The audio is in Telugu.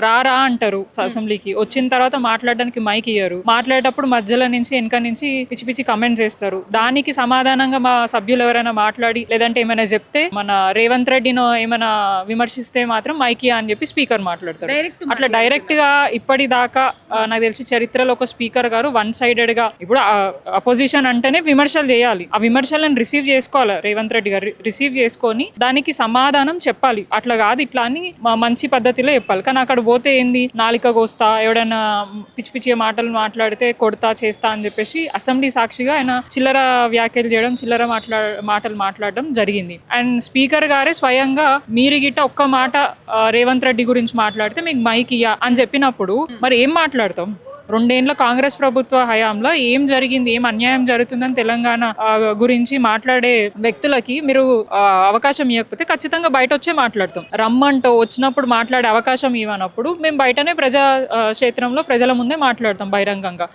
రా రా అంటారు అసెంబ్లీకి. వచ్చిన తర్వాత మాట్లాడడానికి మైక్ ఇయ్యరు. మాట్లాడేటప్పుడు మధ్యలో నుంచి వెనక నుంచి పిచ్చి పిచ్చి కమెంట్ చేస్తారు. దానికి సమాధానంగా మా సభ్యులు ఎవరైనా మాట్లాడి లేదంటే ఏమైనా చెప్తే మన రేవంత్ రెడ్డినో ఏమైనా విమర్శిస్తే మాత్రం మైక్ అని చెప్పి స్పీకర్ మాట్లాడతారు. అట్లా డైరెక్ట్గా ఇప్పటిదాకా ఆ, నాకు తెలిసి చరిత్రలో ఒక స్పీకర్ గారు వన్ సైడెడ్గా ఇప్పుడు అపోజిషన్ అంటేనే విమర్శలు చేయాలి. ఆ విమర్శలను రిసీవ్ చేసుకోవాలి. రేవంత్ రెడ్డి గారు రిసీవ్ చేసుకొని దానికి సమాధానం చెప్పాలి. అట్లా కాదు ఇట్లా అని మ- మంచి పద్ధతిలో చెప్పాలి. కానీ అక్కడ పోతే ఏంది? నాలిక కోస్తా ఎవడైనా పిచ్చి పిచ్చి మాటలు మాట్లాడితే కొడతా చేస్తా అని చెప్పేసి అసెంబ్లీ సాక్షిగా ఆయన చిల్లర వ్యాఖ్యలు చేయడం చిల్లర మాట్లా మాటలు మాట్లాడడం జరిగింది. అండ్ స్పీకర్ గారే స్వయంగా మీరు గిట్ట ఒక్క మాట రేవంత్ రెడ్డి గురించి మాట్లాడితే మీకు మైక్ ఇయ్య అని చెప్పినప్పుడు మరి ఏం మాట్లాడతాం? రెండేళ్ళ కాంగ్రెస్ ప్రభుత్వ హయాంలో ఏం జరిగింది ఏం అన్యాయం జరుగుతుందని తెలంగాణ గురించి మాట్లాడే వ్యక్తులకి మీరు అవకాశం ఇవ్వకపోతే ఖచ్చితంగా బయట వచ్చే మాట్లాడతాం. రమ్మంటో వచ్చినప్పుడు మాట్లాడే అవకాశం ఇవ్వనప్పుడు మేము బయటనే ప్రజా క్షేత్రంలో ప్రజల ముందే మాట్లాడతాం బహిరంగంగా.